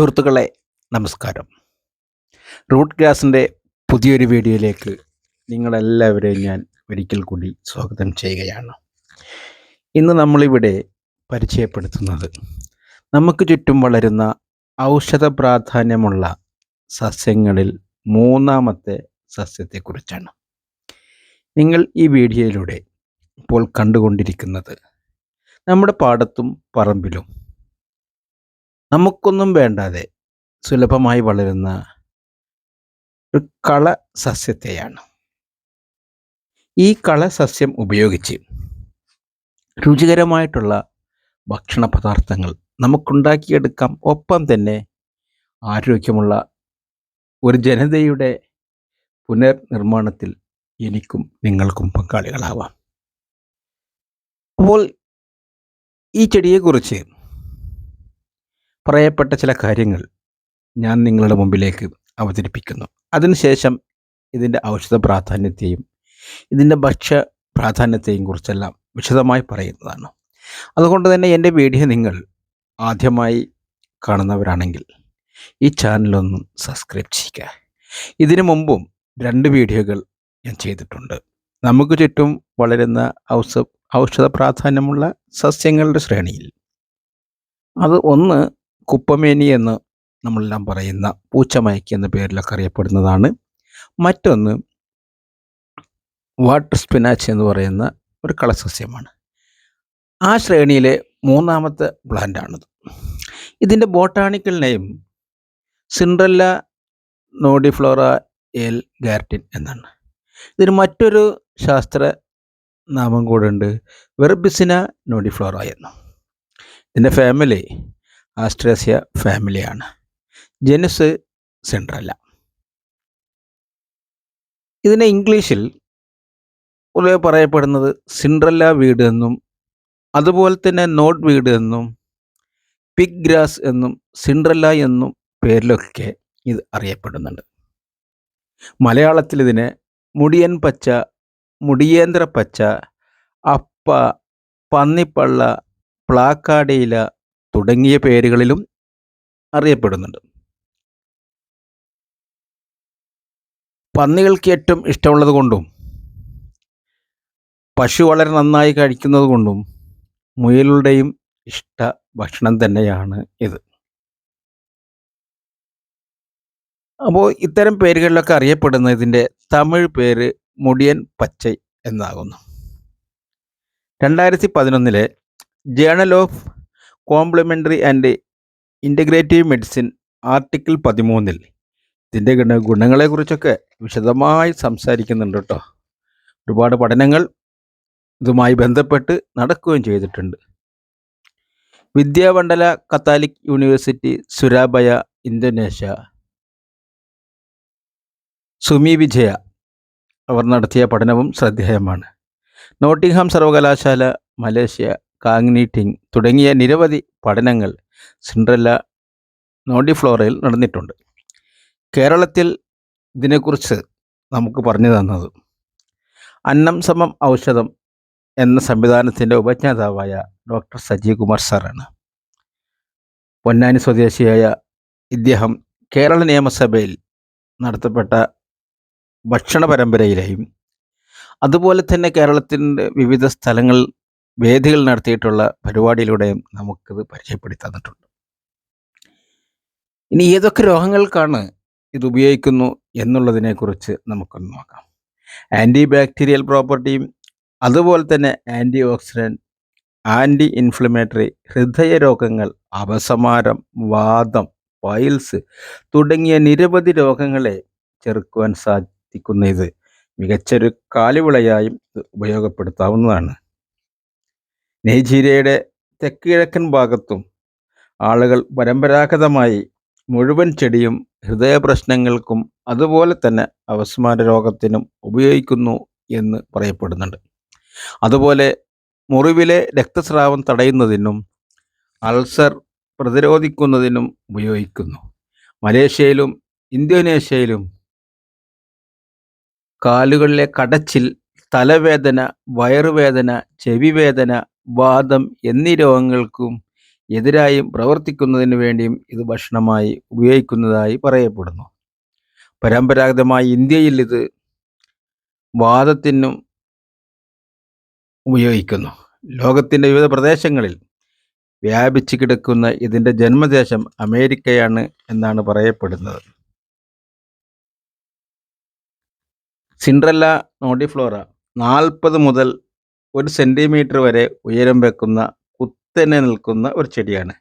സുഹൃത്തുക്കളെ നമസ്കാരം. റൂട്ട് ഗ്രാസിന്റെ പുതിയൊരു വീഡിയോയിലേക്ക് നിങ്ങളെല്ലാവരെയും ഞാൻ ഒരിക്കൽ കൂടി സ്വാഗതം ചെയ്യുകയാണ്. ഇന്ന് നമ്മളിവിടെ പരിചയപ്പെടുത്തുന്നത് നമുക്ക് ചുറ്റും വളരുന്ന ഔഷധ പ്രാധാന്യമുള്ള സസ്യങ്ങളിൽ മൂന്നാമത്തെ സസ്യത്തെക്കുറിച്ചാണ്. നിങ്ങൾ ഈ വീഡിയോയിലൂടെ ഇപ്പോൾ കണ്ടുകൊണ്ടിരിക്കുന്നത് നമ്മുടെ പാടത്തും പറമ്പിലും നമുക്കൊന്നും വേണ്ടാതെ സുലഭമായി വളരുന്ന ഒരു കള സസ്യത്തെയാണ്. ഈ കള സസ്യം ഉപയോഗിച്ച് രുചികരമായിട്ടുള്ള ഭക്ഷണ പദാർത്ഥങ്ങൾ നമുക്കുണ്ടാക്കിയെടുക്കാം. ഒപ്പം തന്നെ ആരോഗ്യമുള്ള ഒരു ജനതയുടെ പുനർനിർമ്മാണത്തിൽ എനിക്കും നിങ്ങൾക്കും പങ്കാളികളാവാം. അപ്പോൾ ഈ ചെടിയെക്കുറിച്ച് പറയപ്പെട്ട ചില കാര്യങ്ങൾ ഞാൻ നിങ്ങളുടെ മുമ്പിലേക്ക് അവതരിപ്പിക്കുന്നു. അതിനുശേഷം ഇതിന്റെ ഔഷധ പ്രാധാന്യത്തെയും ഇതിന്റെ ഭക്ഷ്യ പ്രാധാന്യത്തെയും കുറിച്ചെല്ലാം വിശദമായി പറയുന്നതാണ്. അതുകൊണ്ട് തന്നെ എന്റെ വീഡിയോ നിങ്ങൾ ആദ്യമായി കാണുന്നവരാണെങ്കിൽ ഈ ചാനലൊന്ന് സബ്സ്ക്രൈബ് ചെയ്യുക. ഇതിനു മുമ്പും രണ്ട് വീഡിയോകൾ ഞാൻ ചെയ്തിട്ടുണ്ട്. നമുക്ക് ചുറ്റും വളരുന്ന ഔഷ ഔഷധ പ്രാധാന്യമുള്ള സസ്യങ്ങളുടെ ശ്രേണിയിൽ. അത് ഒന്ന് കുപ്പമേനി എന്ന് നമ്മളെല്ലാം പറയുന്ന പൂച്ചമയക്കി എന്ന പേരിലൊക്കെ അറിയപ്പെടുന്നതാണ്. മറ്റൊന്ന് വാട്ടർ സ്പിനാച്ച് എന്ന് പറയുന്ന ഒരു കളസസ്യമാണ്. ആ ശ്രേണിയിലെ മൂന്നാമത്തെ പ്ലാന്റാണിത്. ഇതിന്റെ botanical name Synedrella nodiflora L Gaertn എന്നാണ്. ഇതിന് മറ്റൊരു ശാസ്ത്ര നാമം കൂടെ ഉണ്ട് വെർബിസിന നോഡിഫ്ലോറ എന്നും. ഇതിന്റെ ഫാമിലി ആസ്ട്രേസിയ ഫാമിലിയാണ്. ജനുസ് സെൻട്രല്ല. ഇതിനെ ഇംഗ്ലീഷിൽ പൊതുവെ പറയപ്പെടുന്നത് സിൻഡ്രല്ല വീട് എന്നും അതുപോലെ തന്നെ നോട്ട് വീട് എന്നും പിഗ് ഗ്രാസ് എന്നും സിൻഡ്രല്ല എന്നും പേരിലൊക്കെ ഇത് അറിയപ്പെടുന്നുണ്ട്. മലയാളത്തിൽ ഇതിനെ മുടിയൻ പച്ച മുടിയേന്ദ്ര പച്ച അപ്പ പന്നിപ്പള്ള പ്ലാക്കാടിയില തുടങ്ങിയ പേരുകളിലും അറിയപ്പെടുന്നുണ്ട്. പന്നികൾക്ക് ഏറ്റവും ഇഷ്ടമുള്ളത് കൊണ്ടും പശു വളരെ നന്നായി കഴിക്കുന്നത് കൊണ്ടും മുയലുടെയും ഇഷ്ട ഭക്ഷണം തന്നെയാണ് ഇത്. അപ്പോൾ ഇത്തരം പേരുകളിലൊക്കെ അറിയപ്പെടുന്ന ഇതിന്റെ തമിഴ് പേര് മുടിയൻ പച്ചൈ എന്നാകുന്നു. രണ്ടായിരത്തി പതിനൊന്നിലെ journal of complementary and integrative medicine article പതിമൂന്നിൽ. ഇതിന്റെ ഗുണ ഗുണങ്ങളെക്കുറിച്ചൊക്കെ വിശദമായി സംസാരിക്കുന്നുണ്ട് കേട്ടോ. ഒരുപാട് പഠനങ്ങൾ ഇതുമായി ബന്ധപ്പെട്ട് നടക്കുകയും ചെയ്തിട്ടുണ്ട്. Widya Mandala Catholic university Surabaya Indonesia. Sumi വിജയ അവർ നടത്തിയ പഠനവും ശ്രദ്ധേയമാണ്. നോട്ടിംഗ്ഹാം സർവകലാശാല മലേഷ്യ ടിങ് തുടങ്ങിയ നിരവധി പഠനങ്ങൾ സിൻഡ്രല്ല നോഡിഫ്ലോറയിൽ നടന്നിട്ടുണ്ട്. കേരളത്തിൽ ഇതിനെക്കുറിച്ച് നമുക്ക് പറഞ്ഞു തന്നത് അന്നം സമം ഔഷധം എന്ന സംവിധാനത്തിന്റെ ഉപജ്ഞാതാവായ ഡോക്ടർ സജീവ് കുമാർ സാറാണ്. പൊന്നാനി സ്വദേശിയായ ഇദ്ദേഹം കേരള നിയമസഭയിൽ നടത്തപ്പെട്ട ഭക്ഷണ പരമ്പരയിലെയും അതുപോലെ തന്നെ കേരളത്തിന്റെ വിവിധ സ്ഥലങ്ങൾ വേദികൾ നടത്തിയിട്ടുള്ള പരിപാടിയിലൂടെയും നമുക്കിത് പരിചയപ്പെടുത്തി തന്നിട്ടുണ്ട് ഇനി ഏതൊക്കെ രോഗങ്ങൾക്കാണ് ഇത് ഉപയോഗിക്കുന്നു എന്നുള്ളതിനെക്കുറിച്ച് നമുക്കൊന്ന് നോക്കാം. ആന്റി ബാക്ടീരിയൽ പ്രോപ്പർട്ടിയും അതുപോലെ തന്നെ ആന്റി ഓക്സിഡന്റ് ആന്റി ഇൻഫ്ലമേറ്ററി ഹൃദയ രോഗങ്ങൾ അപസമാരം വാദം പൈൽസ് തുടങ്ങിയ നിരവധി രോഗങ്ങളെ ചെറുക്കുവാൻ സാധിക്കുന്ന ഇത് മികച്ചൊരു കാലുവിളയായും ഉപയോഗപ്പെടുത്താവുന്നതാണ്. നൈജീരിയയുടെ തെക്ക് കിഴക്കൻ ഭാഗത്തും ആളുകൾ പരമ്പരാഗതമായി മുഴുവൻ ചെടിയും ഹൃദയ പ്രശ്നങ്ങൾക്കും അതുപോലെ തന്നെ അവസ്മാര രോഗത്തിനും ഉപയോഗിക്കുന്നു എന്ന് പറയപ്പെടുന്നുണ്ട്. അതുപോലെ മുറിവിലെ രക്തസ്രാവം തടയുന്നതിനും അൾസർ പ്രതിരോധിക്കുന്നതിനും ഉപയോഗിക്കുന്നു. മലേഷ്യയിലും ഇന്തോനേഷ്യയിലും കാലുകളിലെ കടച്ചിൽ തലവേദന വയറുവേദന ചെവിവേദന വാദം എന്നീ രോഗങ്ങൾക്കും എതിരായും പ്രവർത്തിക്കുന്നതിന് വേണ്ടിയും ഇത് ഭക്ഷണമായി ഉപയോഗിക്കുന്നതായി പറയപ്പെടുന്നു. പരമ്പരാഗതമായി ഇന്ത്യയിൽ ഇത് വാദത്തിനും ഉപയോഗിക്കുന്നു. ലോകത്തിന്റെ വിവിധ പ്രദേശങ്ങളിൽ വ്യാപിച്ചു കിടക്കുന്ന ഇതിന്റെ ജന്മദേശം അമേരിക്കയാണ് എന്നാണ് പറയപ്പെടുന്നത്. സിൻഡ്രല്ല നോഡിഫ്ലോറ നാൽപ്പത് മുതൽ ഒരു സെന്റിമീറ്റർ വരെ ഉയരം വെക്കുന്ന കുത്തനെ നിൽക്കുന്ന ഒരു ചെടിയാണ്.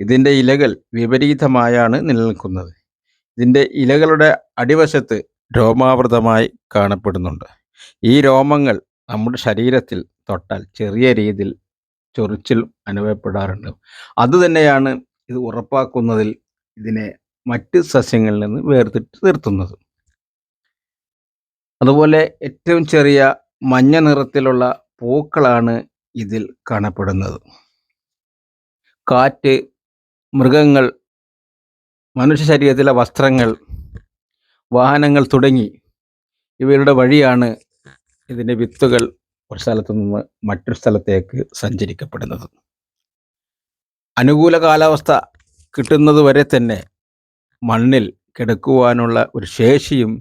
ഇതിന്റെ ഇലകൾ വിപരീതമായാണ് നിലനിൽക്കുന്നത്. ഇതിന്റെ ഇലകളുടെ അടിവശത്ത് രോമാവൃതമായി കാണപ്പെടുന്നുണ്ട്. ഈ രോമങ്ങൾ നമ്മുടെ ശരീരത്തിൽ തൊട്ടാൽ ചെറിയ രീതിയിൽ ചൊറിച്ചിൽ അനുഭവപ്പെടാറുണ്ട്. അതുതന്നെയാണ് ഇത് ഉറപ്പാക്കുന്നതിൽ ഇതിനെ മറ്റ് സസ്യങ്ങളിൽ നിന്ന് വേർതിട്ട് നിർത്തുന്നത്. അതുപോലെ ഏറ്റവും ചെറിയ മഞ്ഞ നിറത്തിലുള്ള പൂക്കളാണ് ഇതിൽ കാണപ്പെടുന്നത്. കാറ്റ് മൃഗങ്ങൾ മനുഷ്യ ശരീരത്തിലെ വസ്ത്രങ്ങൾ വാഹനങ്ങൾ തുടങ്ങി ഇവയുടെ വഴിയാണ് ഇതിന്റെ വിത്തുകൾ ഒരു സ്ഥലത്ത് നിന്ന് മറ്റൊരു സ്ഥലത്തേക്ക് സഞ്ചരിക്കപ്പെടുന്നത്. അനുകൂല കാലാവസ്ഥ കിട്ടുന്നത് വരെ തന്നെ മണ്ണിൽ കിടക്കുവാനുള്ള ഒരു ശേഷിയും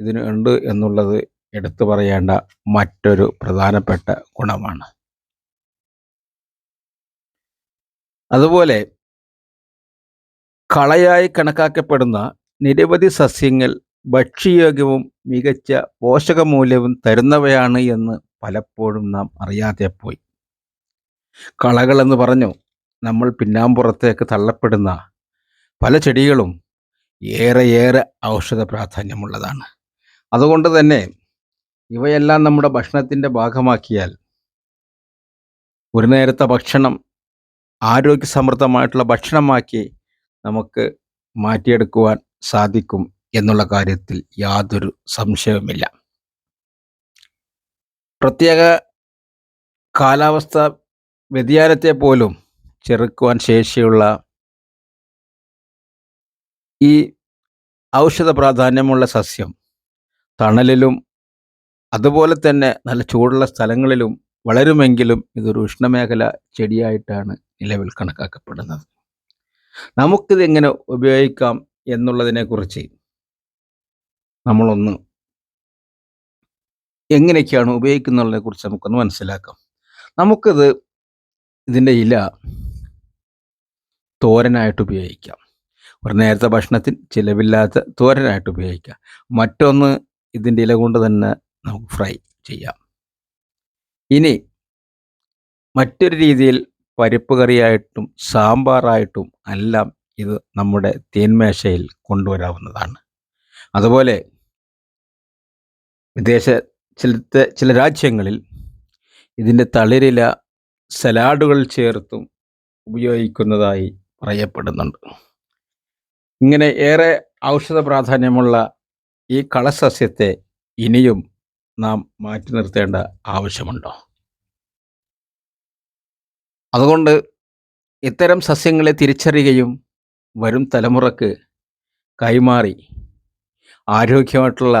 ഇതിനുണ്ട് എന്നുള്ളത് എടുത്തു പറയേണ്ട മറ്റൊരു പ്രധാനപ്പെട്ട ഗുണമാണ്. അതുപോലെ കളയായി കണക്കാക്കപ്പെടുന്ന നിരവധി സസ്യങ്ങൾ ഭക്ഷ്യയോഗ്യവും മികച്ച പോഷകമൂല്യവും തരുന്നവയാണ് എന്ന് പലപ്പോഴും നാം അറിയാതെ പോയി. കളകളെന്ന് പറഞ്ഞു നമ്മൾ പിന്നാമ്പുറത്തേക്ക് തള്ളപ്പെടുന്ന പല ചെടികളും ഏറെ ഏറെ ഔഷധ പ്രാധാന്യമുള്ളതാണ്. അതുകൊണ്ട് തന്നെ ഇവയെല്ലാം നമ്മുടെ ഭക്ഷണത്തിന്റെ ഭാഗമാക്കിയാൽ ഒരു നേരത്തെ ഭക്ഷണം ആരോഗ്യസമൃദ്ധമായിട്ടുള്ള ഭക്ഷണമാക്കി നമുക്ക് മാറ്റിയെടുക്കുവാൻ സാധിക്കും എന്നുള്ള കാര്യത്തിൽ യാതൊരു സംശയവുമില്ല. പ്രത്യേക കാലാവസ്ഥ വ്യതിയാനത്തെ പോലും ചെറുക്കുവാൻ ശേഷിയുള്ള ഈ ഔഷധ പ്രാധാന്യമുള്ള സസ്യം തണലിലും അതുപോലെ തന്നെ നല്ല ചൂടുള്ള സ്ഥലങ്ങളിലും വളരുമെങ്കിലും ഇതൊരു ഉഷ്ണമേഖല ചെടിയായിട്ടാണ് നിലവിൽ കണക്കാക്കപ്പെടുന്നത്. നമുക്കിത് എങ്ങനെ ഉപയോഗിക്കാം എന്നുള്ളതിനെക്കുറിച്ച് നമ്മളൊന്ന് എങ്ങനെയൊക്കെയാണ് ഉപയോഗിക്കുന്നതിനെ കുറിച്ച് നമുക്കൊന്ന് മനസ്സിലാക്കാം. നമുക്കിത് ഇതിന്റെ ഇല തോരനായിട്ട് ഉപയോഗിക്കാം. ഒരു നേരത്തെ ഭക്ഷണത്തിൽ ചിലവില്ലാത്ത തോരനായിട്ട് ഉപയോഗിക്കാം. മറ്റൊന്ന് ഇതിന്റെ ഇല കൊണ്ട് തന്നെ നമുക്ക് ഫ്രൈ ചെയ്യാം. ഇനി മറ്റൊരു രീതിയിൽ പരിപ്പ് കറിയായിട്ടും സാമ്പാറായിട്ടും എല്ലാം ഇത് നമ്മുടെ തേന്മേശയിൽ കൊണ്ടുവരാവുന്നതാണ്. അതുപോലെ വിദേശ ചില ചില രാജ്യങ്ങളിൽ ഇതിന്റെ തളിരില സലാഡുകൾ ചേർത്തും ഉപയോഗിക്കുന്നതായി പറയപ്പെടുന്നുണ്ട്. ഇങ്ങനെ ഏറെ ഔഷധ പ്രാധാന്യമുള്ള ഈ കളസസ്യത്തെ ഇനിയും നാം മാറ്റി നിർത്തേണ്ട ആവശ്യമുണ്ടോ? അതുകൊണ്ട് ഇത്തരം സസ്യങ്ങളെ തിരിച്ചറിയുകയും വരും തലമുറയ്ക്ക് കൈമാറി ആരോഗ്യമായിട്ടുള്ള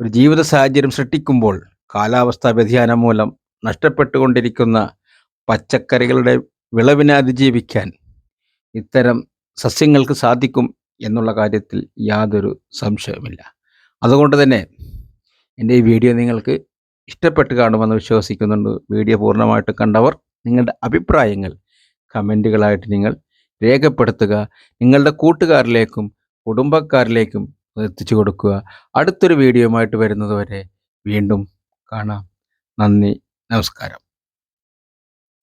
ഒരു ജീവിത സാഹചര്യം സൃഷ്ടിക്കുമ്പോൾ കാലാവസ്ഥാ വ്യതിയാനം മൂലം നഷ്ടപ്പെട്ടുകൊണ്ടിരിക്കുന്ന പച്ചക്കറികളുടെ വിളവിനെ അതിജീവിക്കാൻ ഇത്തരം സസ്യങ്ങൾക്ക് സാധിക്കും എന്നുള്ള കാര്യത്തിൽ യാതൊരു സംശയവുമില്ല. അതുകൊണ്ട് തന്നെ എന്റെ ഈ വീഡിയോ നിങ്ങൾക്ക് ഇഷ്ടപ്പെട്ട് കാണുമെന്ന് വിശ്വസിക്കുന്നുണ്ട്. വീഡിയോ പൂർണമായിട്ട് കണ്ടവർ നിങ്ങളുടെ അഭിപ്രായങ്ങൾ കമന്റുകളായിട്ട് നിങ്ങൾ രേഖപ്പെടുത്തുക. നിങ്ങളുടെ കൂട്ടുകാരിലേക്കും കുടുംബക്കാരിലേക്കും എത്തിച്ചു കൊടുക്കുക. അടുത്തൊരു വീഡിയോയുമായിട്ട് വരുന്നത് വരെ വീണ്ടും കാണാം. നന്ദി നമസ്കാരം.